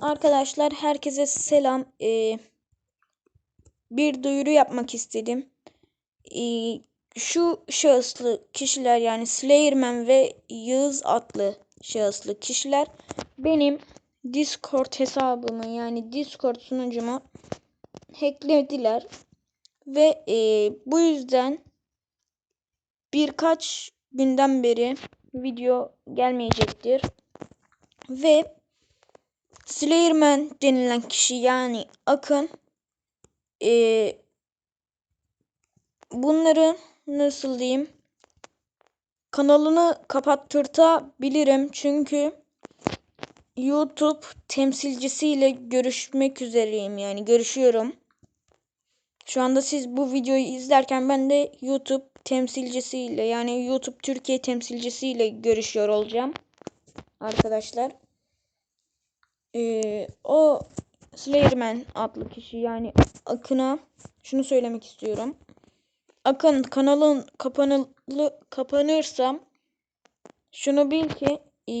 Arkadaşlar herkese selam. Ee, bir duyuru yapmak istedim. Ee, şu şahıslı kişiler yani Slayerman ve Yağız adlı şahıslı kişiler benim Discord hesabımı yani Discord sunucumu hacklediler. Ve e, bu yüzden birkaç günden beri video gelmeyecektir. Ve Slayerman denilen kişi yani Akın ee, bunları nasıl diyeyim kanalını kapattırtabilirim çünkü YouTube temsilcisiyle görüşmek üzereyim yani görüşüyorum. Şu anda siz bu videoyu izlerken ben de YouTube temsilcisiyle yani YouTube Türkiye temsilcisiyle görüşüyor olacağım arkadaşlar. Ee, o Slayerman adlı kişi yani Akın'a şunu söylemek istiyorum. Akın kanalın kapanılı kapanırsam şunu bil ki ee,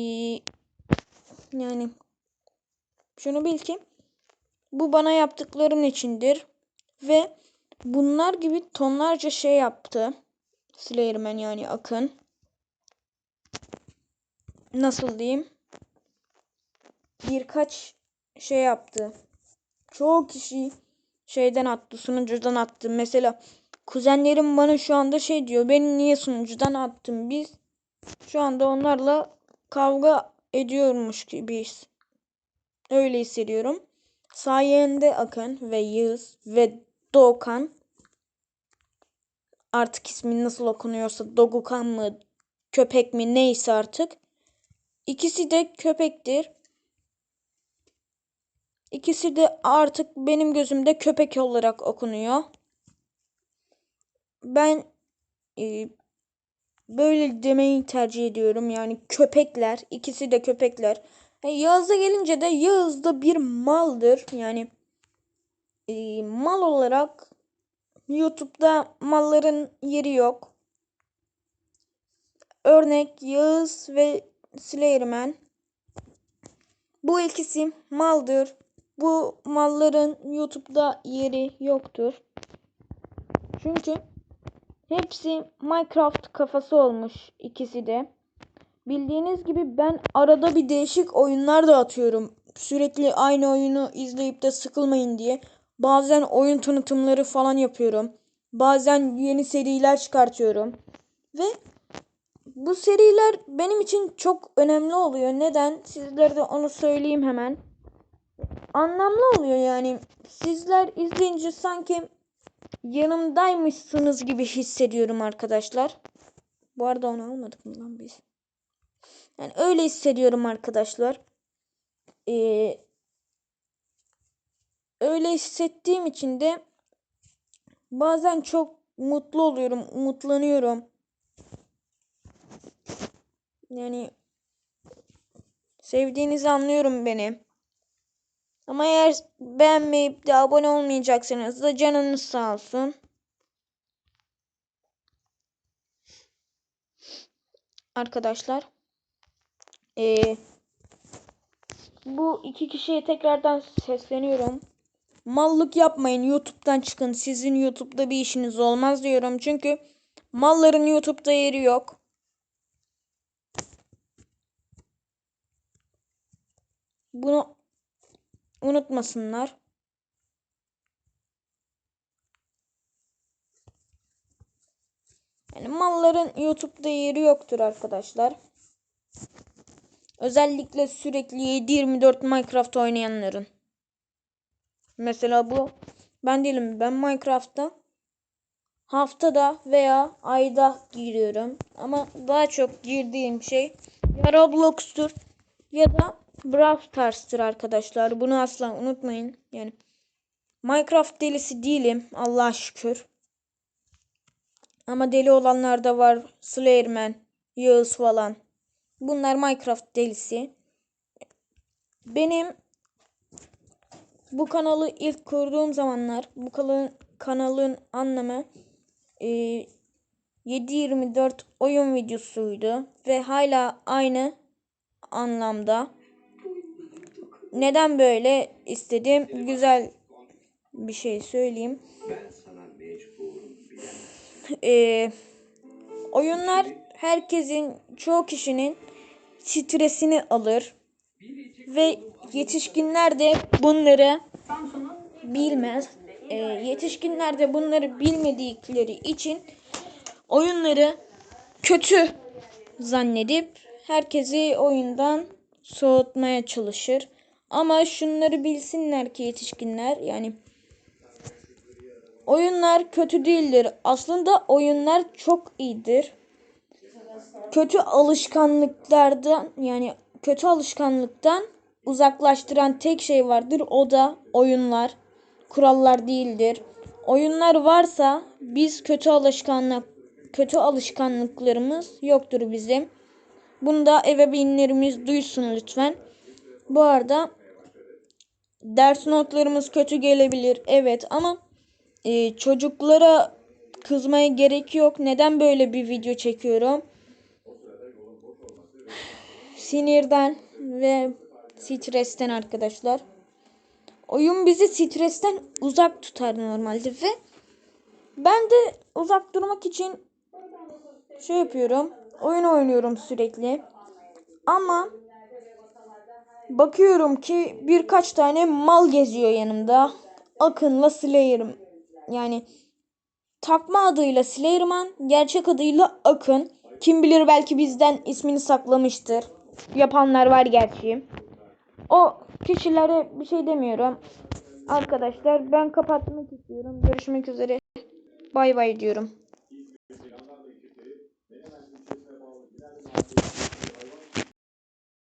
yani şunu bil ki bu bana yaptıkların içindir ve bunlar gibi tonlarca şey yaptı. Slayerman yani Akın. Nasıl diyeyim? Birkaç şey yaptı. Çoğu kişi şeyden attı, sunucudan attı. Mesela kuzenlerim bana şu anda şey diyor. Beni niye sunucudan attın? Biz şu anda onlarla kavga ediyormuş gibiyiz. Öyle hissediyorum. Sayende Akın ve Yağız ve Doğukan artık ismi nasıl okunuyorsa Dogukan mı köpek mi neyse artık. İkisi de köpektir. İkisi de artık benim gözümde köpek olarak okunuyor. Ben e, böyle demeyi tercih ediyorum. Yani köpekler, ikisi de köpekler. Yani Yağız'a gelince de Yağız da bir maldır. Yani e, mal olarak YouTube'da malların yeri yok. Örnek Yağız ve Slayerman. Bu ikisi maldır. Bu malların YouTube'da yeri yoktur. Çünkü hepsi Minecraft kafası olmuş ikisi de. Bildiğiniz gibi ben arada bir değişik oyunlar da atıyorum. Sürekli aynı oyunu izleyip de sıkılmayın diye. Bazen oyun tanıtımları falan yapıyorum. Bazen yeni seriler çıkartıyorum. Ve bu seriler benim için çok önemli oluyor. Neden? Sizlere de onu söyleyeyim hemen anlamlı oluyor yani. Sizler izleyince sanki yanımdaymışsınız gibi hissediyorum arkadaşlar. Bu arada onu almadık mı lan biz? Yani öyle hissediyorum arkadaşlar. Ee, öyle hissettiğim için de bazen çok mutlu oluyorum, umutlanıyorum. Yani sevdiğinizi anlıyorum beni. Ama eğer beğenmeyip de abone olmayacaksanız da canınız sağ olsun. Arkadaşlar. Ee, bu iki kişiye tekrardan sesleniyorum. Mallık yapmayın. YouTube'dan çıkın. Sizin YouTube'da bir işiniz olmaz diyorum. Çünkü malların YouTube'da yeri yok. Bunu unutmasınlar. Yani malların YouTube'da yeri yoktur arkadaşlar. Özellikle sürekli 7-24 Minecraft oynayanların. Mesela bu ben değilim. Ben Minecraft'ta haftada veya ayda giriyorum. Ama daha çok girdiğim şey ya Roblox'tur ya da Brawl Stars'tır arkadaşlar. Bunu asla unutmayın. Yani Minecraft delisi değilim Allah şükür. Ama deli olanlar da var. Slayerman, Yağız falan. Bunlar Minecraft delisi. Benim bu kanalı ilk kurduğum zamanlar bu kanalın, kanalın anlamı e, 7-24 oyun videosuydu ve hala aynı anlamda. Neden böyle istedim? Güzel bir şey söyleyeyim. Ee, oyunlar herkesin, çoğu kişinin stresini alır ve yetişkinler de bunları bilmez. Ee, yetişkinler de bunları bilmedikleri için oyunları kötü zannedip herkesi oyundan soğutmaya çalışır. Ama şunları bilsinler ki yetişkinler yani oyunlar kötü değildir. Aslında oyunlar çok iyidir. Kötü alışkanlıklardan yani kötü alışkanlıktan uzaklaştıran tek şey vardır. O da oyunlar. Kurallar değildir. Oyunlar varsa biz kötü alışkanlık kötü alışkanlıklarımız yoktur bizim. Bunu da ebeveynlerimiz duysun lütfen. Bu arada ders notlarımız kötü gelebilir. Evet ama e, çocuklara kızmaya gerek yok. Neden böyle bir video çekiyorum? Sinirden ve stresten arkadaşlar. Oyun bizi stresten uzak tutar normalde ve ben de uzak durmak için şey yapıyorum. Oyun oynuyorum sürekli. Ama bakıyorum ki birkaç tane mal geziyor yanımda. Akın'la Slayer yani takma adıyla Slayerman, gerçek adıyla Akın. Kim bilir belki bizden ismini saklamıştır. Yapanlar var gerçi. O kişilere bir şey demiyorum. Arkadaşlar ben kapatmak istiyorum. Görüşmek üzere. Bay bay diyorum.